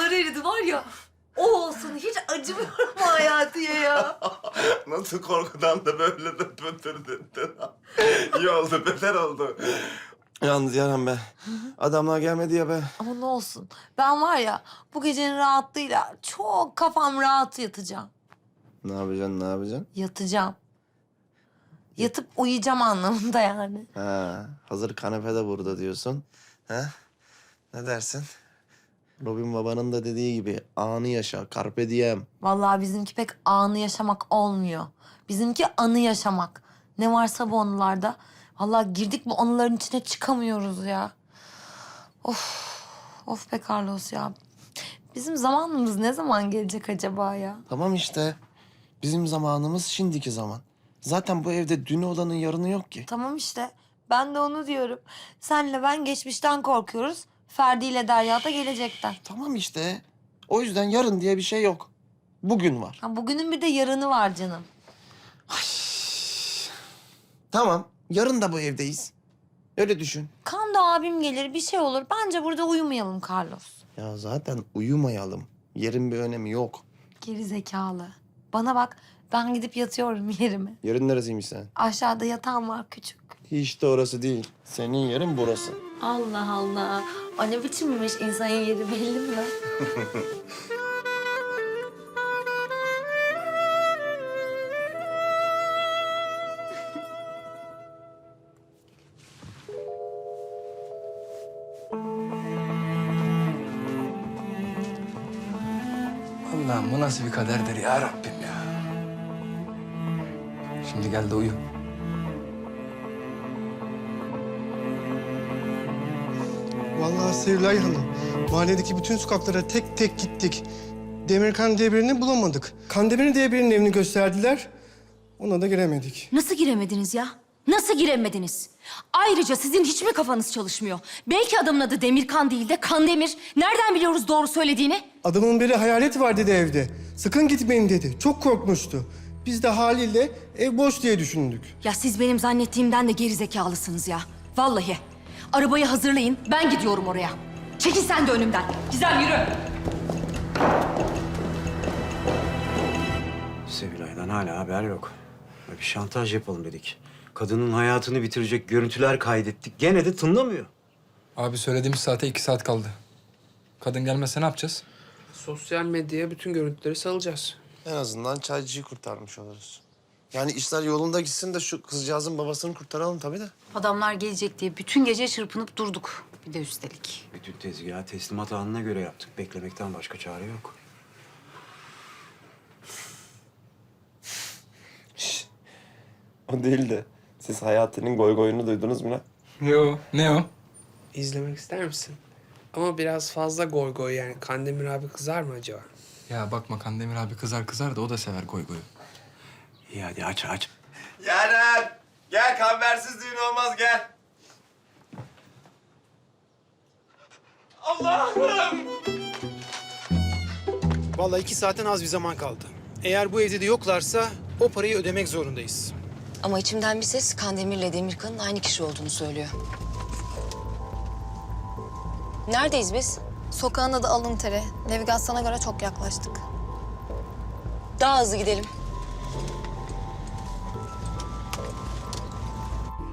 kolları eridi var ya. O olsun hiç acımıyorum Hayati'ye ya. Nasıl korkudan da böyle de pötürdün. İyi oldu, beter oldu. Yalnız yaram be. Adamlar gelmedi ya be. Ama ne olsun ben var ya bu gecenin rahatlığıyla çok kafam rahat yatacağım. Ne yapacaksın, ne yapacaksın? Yatacağım. Yatıp uyuyacağım anlamında yani. Ha, hazır kanepede burada diyorsun. Ha? Ne dersin? Robin babanın da dediği gibi anı yaşa, carpe diem. Vallahi bizimki pek anı yaşamak olmuyor. Bizimki anı yaşamak. Ne varsa bu anılarda. Vallahi girdik bu anıların içine çıkamıyoruz ya. Of. Of be Carlos ya. Bizim zamanımız ne zaman gelecek acaba ya? Tamam işte. Bizim zamanımız şimdiki zaman. Zaten bu evde dün olanın yarını yok ki. Tamam işte. Ben de onu diyorum. Senle ben geçmişten korkuyoruz. Ferdi ile Derya da gelecekten. Tamam işte. O yüzden yarın diye bir şey yok. Bugün var. Ha, bugünün bir de yarını var canım. Tamam. Yarın da bu evdeyiz. Öyle düşün. Kan da abim gelir bir şey olur. Bence burada uyumayalım Carlos. Ya zaten uyumayalım. Yerin bir önemi yok. Geri zekalı. Bana bak ben gidip yatıyorum yerime. Yerin neresiymiş sen? Aşağıda yatağım var küçük. Hiç de orası değil. Senin yerin burası. Allah Allah. O ne biçimmiş insanın yeri belli mi lan? Allah'ım bu nasıl bir kaderdir ya Rabbim ya. Şimdi gel de uyu. Vallahi Sevilay Hanım, mahalledeki bütün sokaklara tek tek gittik. Demirkan diye birini bulamadık. Kandemir diye birinin evini gösterdiler. Ona da giremedik. Nasıl giremediniz ya? Nasıl giremediniz? Ayrıca sizin hiç mi kafanız çalışmıyor? Belki adamın adı Demirkan değil de Kandemir. Nereden biliyoruz doğru söylediğini? Adamın biri hayalet var dedi evde. Sakın gitmeyin dedi. Çok korkmuştu. Biz de haliyle ev boş diye düşündük. Ya siz benim zannettiğimden de gerizekalısınız ya. Vallahi. Arabayı hazırlayın. Ben gidiyorum oraya. Çekil sen de önümden. Gizem yürü. Sevilay'dan hala haber yok. Ya Bir şantaj yapalım dedik. Kadının hayatını bitirecek görüntüler kaydettik. Gene de tınlamıyor. Abi söylediğimiz saate iki saat kaldı. Kadın gelmezse ne yapacağız? Sosyal medyaya bütün görüntüleri salacağız. En azından çaycıyı kurtarmış oluruz. Yani işler yolunda gitsin de şu kızcağızın babasını kurtaralım tabii de. Adamlar gelecek diye bütün gece çırpınıp durduk. Bir de üstelik. Bütün tezgahı teslimat anına göre yaptık. Beklemekten başka çare yok. O değil de siz hayatının goy goyunu duydunuz mu lan? Yo, ne o? İzlemek ister misin? Ama biraz fazla goy goy yani. Kandemir abi kızar mı acaba? Ya bakma Kandemir abi kızar kızar da o da sever goy goyu. İyi hadi aç aç. Yaren! Gel kambersiz düğün olmaz gel. Vallahi iki saatten az bir zaman kaldı. Eğer bu evde de yoklarsa o parayı ödemek zorundayız. Ama içimden bir ses Kandemir'le Demirkan'ın aynı kişi olduğunu söylüyor. Neredeyiz biz? Sokağın adı Alıntere. Navigasyona göre çok yaklaştık. Daha hızlı gidelim.